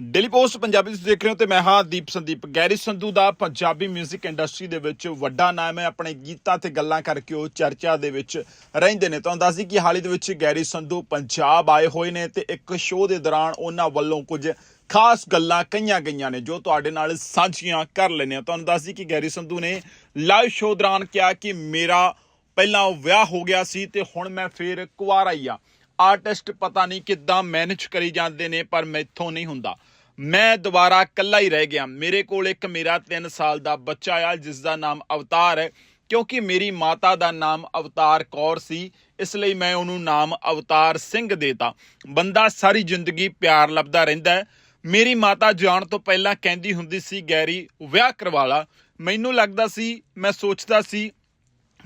Daily post Punjabi ਤੁਸੀਂ ਦੇਖ ਰਹੇ ਹੋ ਤੇ ਮੈਂ ਹਾਂ ਦੀਪ ਸੰਦੀਪ। ਗੈਰੀ ਸੰਧੂ ਦਾ ਪੰਜਾਬੀ 뮤직 ਇੰਡਸਟਰੀ ਦੇ ਵਿੱਚ ਵੱਡਾ ਨਾਮ ਹੈ। ਆਪਣੇ ਗੀਤਾਂ ਤੇ ਗੱਲਾਂ ਕਰਕੇ ਉਹ ਚਰਚਾ ਦੇ ਵਿੱਚ ਰਹਿੰਦੇ ਨੇ। ਤੁਹਾਨੂੰ ਦੱਸਦੀ ਕਿ ਹਾਲ ਹੀ ਦੇ ਵਿੱਚ ਗੈਰੀ ਸੰਧੂ ਪੰਜਾਬ ਆਏ ਹੋਏ ਨੇ ਤੇ ਇੱਕ ਸ਼ੋਅ ਦੇ ਦੌਰਾਨ ਉਹਨਾਂ ਵੱਲੋਂ ਕੁਝ ਖਾਸ ਗੱਲਾਂ ਕਈਆਂ ਗਈਆਂ ਨੇ, ਜੋ ਤੁਹਾਡੇ ਨਾਲ ਸਾਂਝੀਆਂ ਕਰ ਲੈਣੇ ਆ ਤੁਹਾਨੂੰ ਦੱਸਦੀ ਕਿ ਗੈਰੀ ਸੰਧੂ ਨੇ ਲਾਈਵ ਸ਼ੋਅ ਦੌਰਾਨ ਕਿਹਾ ਕਿ ਮੇਰਾ ਪਹਿਲਾਂ ਵਿਆਹ ਹੋ ਗਿਆ ਸੀ ਤੇ ਹੁਣ ਮੈਂ ਫੇਰ ਕੁਆਰਾ ਹੀ ਆ ਆਰਟਿਸਟ ਪਤਾ ਨਹੀਂ ਕਿੱਦਾਂ ਮੈਨੇਜ ਕਰੀ ਜਾਂਦੇ ਨੇ, ਪਰ ਮੈਥੋਂ ਨਹੀਂ ਹੁੰਦਾ। ਮੈਂ ਦੁਬਾਰਾ ਇਕੱਲਾ ਹੀ ਰਹਿ ਗਿਆ। ਮੇਰੇ ਕੋਲ ਇੱਕ ਮੇਰਾ 3 ਸਾਲ ਦਾ ਬੱਚਾ ਆ ਜਿਸ ਦਾ ਨਾਮ ਅਵਤਾਰ ਹੈ। ਕਿਉਂਕਿ ਮੇਰੀ ਮਾਤਾ ਦਾ ਨਾਮ ਅਵਤਾਰ ਕੌਰ ਸੀ, ਇਸ ਲਈ ਮੈਂ ਉਹਨੂੰ ਨਾਮ ਅਵਤਾਰ ਸਿੰਘ ਦੇਤਾ। ਬੰਦਾ ਸਾਰੀ ਜ਼ਿੰਦਗੀ ਪਿਆਰ ਲੱਭਦਾ ਰਹਿੰਦਾ ਹੈ। ਮੇਰੀ ਮਾਤਾ ਜਾਣ ਤੋਂ ਪਹਿਲਾਂ ਕਹਿੰਦੀ ਹੁੰਦੀ ਸੀ, ਗੈਰੀ, ਵਿਆਹ ਕਰਵਾ ਲਾ। ਮੈਨੂੰ ਲੱਗਦਾ ਸੀ, ਮੈਂ ਸੋਚਦਾ ਸੀ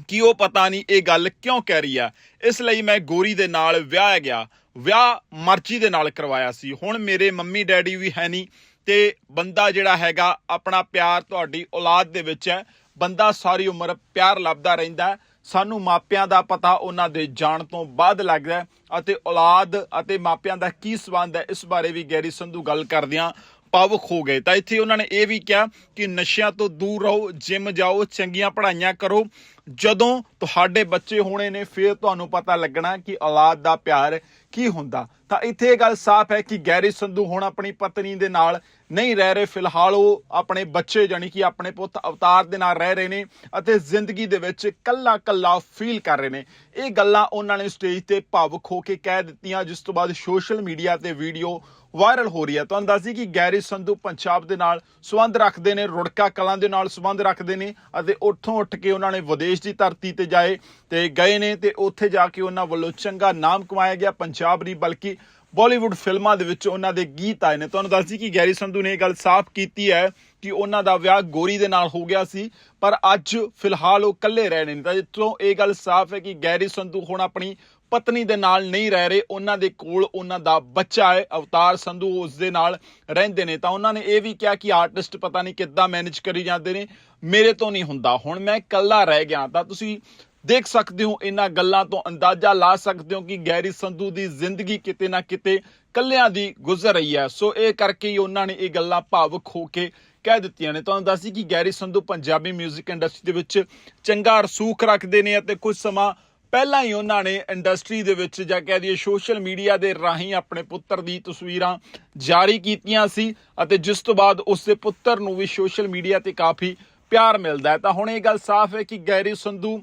ਕਿ ਉਹ ਪਤਾ ਨਹੀਂ ਇਹ ਗੱਲ ਕਿਉਂ ਕਹਿ ਰਹੀ ਆ। ਇਸ ਲਈ ਮੈਂ ਗੋਰੀ ਦੇ ਨਾਲ ਵਿਆਹ ਗਿਆ। ਵਿਆਹ ਮਰਜ਼ੀ ਦੇ ਨਾਲ ਕਰਵਾਇਆ ਸੀ। ਹੁਣ ਮੇਰੇ ਮੰਮੀ ਡੈਡੀ ਵੀ ਹੈ ਨਹੀਂ ਤੇ ਬੰਦਾ ਜਿਹੜਾ ਹੈਗਾ, ਆਪਣਾ ਪਿਆਰ ਤੁਹਾਡੀ ਔਲਾਦ ਦੇ ਵਿੱਚ ਹੈ। ਬੰਦਾ ਸਾਰੀ ਉਮਰ ਪਿਆਰ ਲੱਭਦਾ ਰਹਿੰਦਾ ਸਾਨੂੰ ਮਾਪਿਆਂ ਦਾ ਪਤਾ ਉਹਨਾਂ ਦੇ ਜਾਣ ਤੋਂ ਬਾਅਦ ਲੱਗਦਾ ਅਤੇ ਔਲਾਦ ਅਤੇ ਮਾਪਿਆਂ ਦਾ ਕੀ ਸਬੰਧ ਹੈ, ਇਸ ਬਾਰੇ ਵੀ ਗੈਰੀ ਸੰਧੂ ਗੱਲ ਕਰਦਿਆਂ ਭਾਵੁਕ ਹੋ ਗਏ। ਤਾਂ ਇੱਥੇ ਉਹਨਾਂ ਨੇ ਇਹ ਵੀ ਕਿਹਾ ਕਿ ਨਸ਼ਿਆਂ ਤੋਂ ਦੂਰ ਰਹੋ, ਜਿਮ ਜਾਓ, ਚੰਗੀਆਂ ਪੜ੍ਹਾਈਆਂ ਕਰੋ। ਜਦੋਂ ਤੁਹਾਡੇ ਬੱਚੇ ਹੋਣੇ ਨੇ, ਫਿਰ ਤੁਹਾਨੂੰ ਪਤਾ ਲੱਗਣਾ ਕਿ ਔਲਾਦ ਦਾ ਪਿਆਰ ਕੀ ਹੁੰਦਾ। ਤਾਂ ਇੱਥੇ ਇਹ ਗੱਲ ਸਾਫ਼ ਹੈ ਕਿ ਗੈਰੀ ਸੰਧੂ ਹੁਣ ਆਪਣੀ ਪਤਨੀ ਦੇ ਨਾਲ ਨਹੀਂ ਰਹਿ ਰਹੇ। ਫਿਲਹਾਲ ਉਹ ਆਪਣੇ ਬੱਚੇ ਜਾਨੀ ਕਿ ਆਪਣੇ ਪੁੱਤ ਅਵਤਾਰ ਦੇ ਨਾਲ ਰਹਿ ਰਹੇ ਨੇ ਅਤੇ ਜ਼ਿੰਦਗੀ ਦੇ ਵਿੱਚ ਕੱਲਾ ਕੱਲਾ ਫੀਲ ਕਰ ਰਹੇ ਨੇ। ਇਹ ਗੱਲਾਂ ਉਹਨਾਂ ਨੇ ਸਟੇਜ ਤੇ ਭਾਵੁਕ ਹੋ ਕੇ ਕਹਿ ਦਿੱਤੀਆਂ, ਜਿਸ ਤੋਂ ਬਾਅਦ ਸੋਸ਼ਲ ਮੀਡੀਆ ਤੇ ਵੀਡੀਓ ਵਾਇਰਲ ਹੋ ਰਹੀ ਹੈ। ਤੁਹਾਨੂੰ ਦੱਸਦੀ ਕਿ ਗੈਰੀ ਸੰਧੂ ਪੰਜਾਬ ਦੇ ਨਾਲ ਸੰਬੰਧ ਰੱਖਦੇ ਨੇ, ਰੁੜਕਾ ਕਲਾਂ ਦੇ ਨਾਲ ਸੰਬੰਧ ਰੱਖਦੇ ਨੇ ਅਤੇ ਉੱਥੋਂ ਉੱਠ ਕੇ ਉਹਨਾਂ ਨੇ ਵਿਦੇਸ਼ ਦੀ ਧਰਤੀ ਤੇ ਜਾਏ ਤੇ ਗਏ ਨੇ ਤੇ ਉੱਥੇ ਜਾ ਕੇ ਉਹਨਾਂ ਵੱਲੋਂ ਚੰਗਾ ਨਾਮ ਕਮਾਇਆ ਗਿਆ ਪੰਜਾਬ ਨਹੀਂ, ਬਲਕਿ ਬਾਲੀਵੁੱਡ ਫਿਲਮਾਂ ਦੇ ਵਿੱਚ ਉਹਨਾਂ ਦੇ ਗੀਤ ਆਏ ਨੇ। ਤੁਹਾਨੂੰ ਦੱਸਦੀ ਕਿ ਗੈਰੀ ਸੰਧੂ ਨੇ ਇਹ ਗੱਲ ਸਾਫ਼ ਕੀਤੀ ਹੈ ਕਿ ਉਹਨਾਂ ਦਾ ਵਿਆਹ ਗੋਰੀ ਦੇ ਨਾਲ ਹੋ ਗਿਆ ਸੀ, ਪਰ ਅੱਜ ਫਿਲਹਾਲ ਉਹ ਇਕੱਲੇ ਰਹਿ ਰਹੇ ਨੇ। ਤਾਂ ਇੱਥੋਂ ਇਹ ਗੱਲ ਸਾਫ਼ ਹੈ ਕਿ ਗੈਰੀ ਸੰਧੂ ਹੁਣ ਆਪਣੀ ਪਤਨੀ ਦੇ ਨਾਲ ਨਹੀਂ ਰਹਿ ਰਹੇ, ਉਹਨਾਂ ਦੇ ਕੋਲ ਉਹਨਾਂ ਦਾ ਬੱਚਾ ਹੈ, ਅਵਤਾਰ ਸੰਧੂ ਉਸ ਦੇ ਨਾਲ ਰਹਿੰਦੇ ਨੇ। ਤਾਂ ਉਹਨਾਂ ਨੇ ਇਹ ਵੀ ਕਿਹਾ ਕਿ ਆਰਟਿਸਟ ਪਤਾ ਨਹੀਂ ਕਿੱਦਾਂ ਮੈਨੇਜ ਕਰੀ ਜਾਂਦੇ ਨੇ, ਮੇਰੇ ਤੋਂ ਨਹੀਂ ਹੁੰਦਾ। ਹੁਣ ਮੈਂ ਇਕੱਲਾ ਰਹਿ ਗਿਆ ਤਾਂ ਤੁਸੀਂ ਦੇਖ ਸਕਦੇ ਹੋ ਇਹਨਾਂ ਗੱਲਾਂ ਤੋਂ ਅੰਦਾਜ਼ਾ ਲਾ ਸਕਦੇ ਹੋ ਕਿ ਗੈਰੀ ਸੰਧੂ ਦੀ ਜ਼ਿੰਦਗੀ ਕਿਤੇ ਨਾ ਕਿਤੇ ਕੱਲਿਆਂ ਦੀ ਗੁਜ਼ਰ ਰਹੀ ਹੈ। ਸੋ ਇਹ ਕਰਕੇ ਹੀ ਉਹਨਾਂ ਨੇ ਇਹ ਗੱਲਾਂ ਭਾਵੁਕ ਹੋ ਕੇ ਕਹਿ ਦਿੱਤੀਆਂ ਨੇ। ਤੁਹਾਨੂੰ ਦੱਸੀ ਕਿ ਗੈਰੀ ਸੰਧੂ ਪੰਜਾਬੀ 뮤직 ਇੰਡਸਟਰੀ ਦੇ ਵਿੱਚ ਚੰਗਾ ਰਸੂਖ ਰੱਖਦੇ ਨੇ ਅਤੇ ਕੁਝ ਸਮਾਂ ਪਹਿਲਾਂ ਹੀ ਉਹਨਾਂ ਨੇ ਇੰਡਸਟਰੀ ਦੇ ਵਿੱਚ ਜਾਂ ਕਹਿ ਦਈਏ ਸੋਸ਼ਲ ਮੀਡੀਆ ਦੇ ਰਾਹੀਂ ਆਪਣੇ ਪੁੱਤਰ ਦੀ ਤਸਵੀਰਾਂ ਜਾਰੀ ਕੀਤੀਆਂ ਸੀ ਅਤੇ ਜਿਸ ਤੋਂ ਬਾਅਦ ਉਸ ਦੇ ਪੁੱਤਰ ਨੂੰ ਵੀ ਸੋਸ਼ਲ ਮੀਡੀਆ ਤੇ ਕਾਫੀ ਪਿਆਰ ਮਿਲਦਾ ਹੈ। ਤਾਂ ਹੁਣ ਇਹ ਗੱਲ ਸਾਫ਼ ਹੈ ਕਿ ਗੈਰੀ ਸੰਧੂ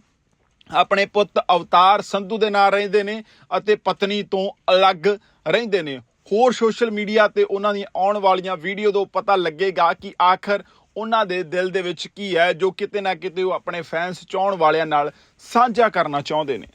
ਆਪਣੇ ਪੁੱਤ ਅਵਤਾਰ ਸੰਧੂ ਦੇ ਨਾਲ ਰਹਿੰਦੇ ਨੇ ਅਤੇ ਪਤਨੀ ਤੋਂ ਅਲੱਗ ਰਹਿੰਦੇ ਨੇ। ਹੋਰ ਸੋਸ਼ਲ ਮੀਡੀਆ ਤੇ ਉਹਨਾਂ ਦੀਆਂ ਆਉਣ ਵਾਲੀਆਂ ਵੀਡੀਓ ਤੋਂ ਪਤਾ ਲੱਗੇਗਾ ਕਿ ਆਖਰ ਉਹਨਾਂ ਦੇ ਦਿਲ ਦੇ ਵਿੱਚ ਕੀ ਹੈ ਜੋ ਕਿਤੇ ਨਾ ਕਿਤੇ ਉਹ ਆਪਣੇ ਫੈਨਸ ਚਾਹਣ ਵਾਲਿਆਂ ਨਾਲ ਸਾਂਝਾ ਕਰਨਾ ਚਾਹੁੰਦੇ ਨੇ।